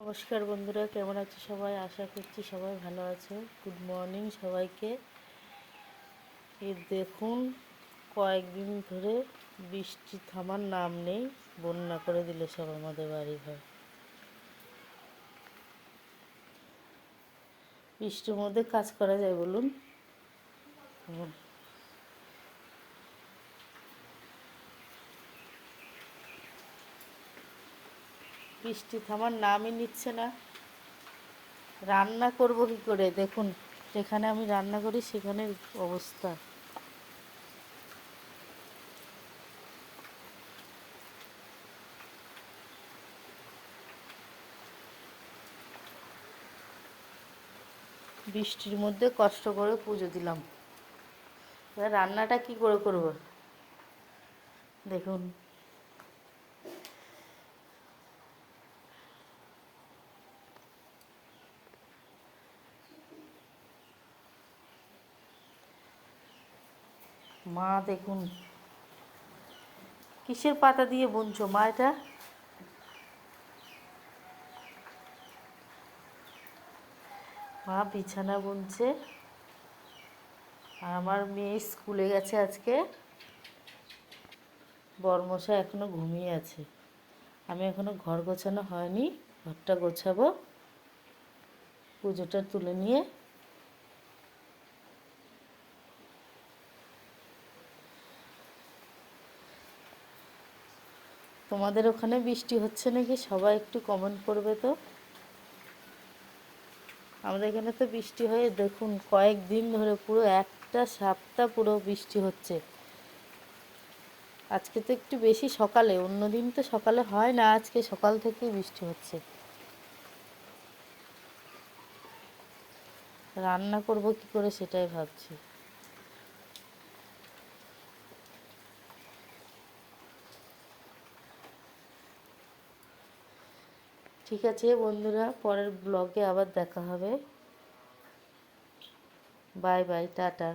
নমস্কার বন্ধুরা, কেমন আছে সবাই? আশা করছি সবাই ভালো আছে। গুড মর্নিং সবাইকে। এ দেখুন, কয়েকদিন ধরে বৃষ্টি থামার নাম নেই, বন্যা করে দিল সব আমাদের বাড়ি ঘর বৃষ্টির মধ্যে কাজ করা যায় বলুন। বৃষ্টি থামার নামই নিচ্ছে না। রান্না করব কি করে? দেখুন, যেখানে আমি রান্না করি সেখানে অবস্থা। বৃষ্টির মধ্যে কষ্ট করে পুজো দিলাম। রান্নাটা কি করে করব? দেখুন। মা, দেখুন। কিসের পাতা দিয়ে বুনছো মা এটা? মা, বিছানা বুনছে। আর আমার মেয়ে স্কুলে গেছে আজকে। বর্মশা এখনও ঘুমিয়ে আছে। আমি এখনও ঘর গোছানো হয়নি, ঘরটা গোছাবো। পুজোটা তুলে নিয়ে তোমাদের ওখানে বৃষ্টি হচ্ছে নাকি? সবাই একটু কমেন্ট করবে তো। আমাদের এখানে তো বৃষ্টি হয়ে, দেখুন, কয়েকদিন ধরে পুরো একটা সপ্তাহ পুরো বৃষ্টি হচ্ছে। আজকে তো একটু বেশি সকালে, অন্য দিন তো সকালে হয় না, আজকে সকাল থেকেই বৃষ্টি হচ্ছে। রান্না করব কি করে সেটাই ভাবছি। ঠিক আছে বন্ধুরা পরের ব্লগে আবার দেখা হবে। Bye bye tata.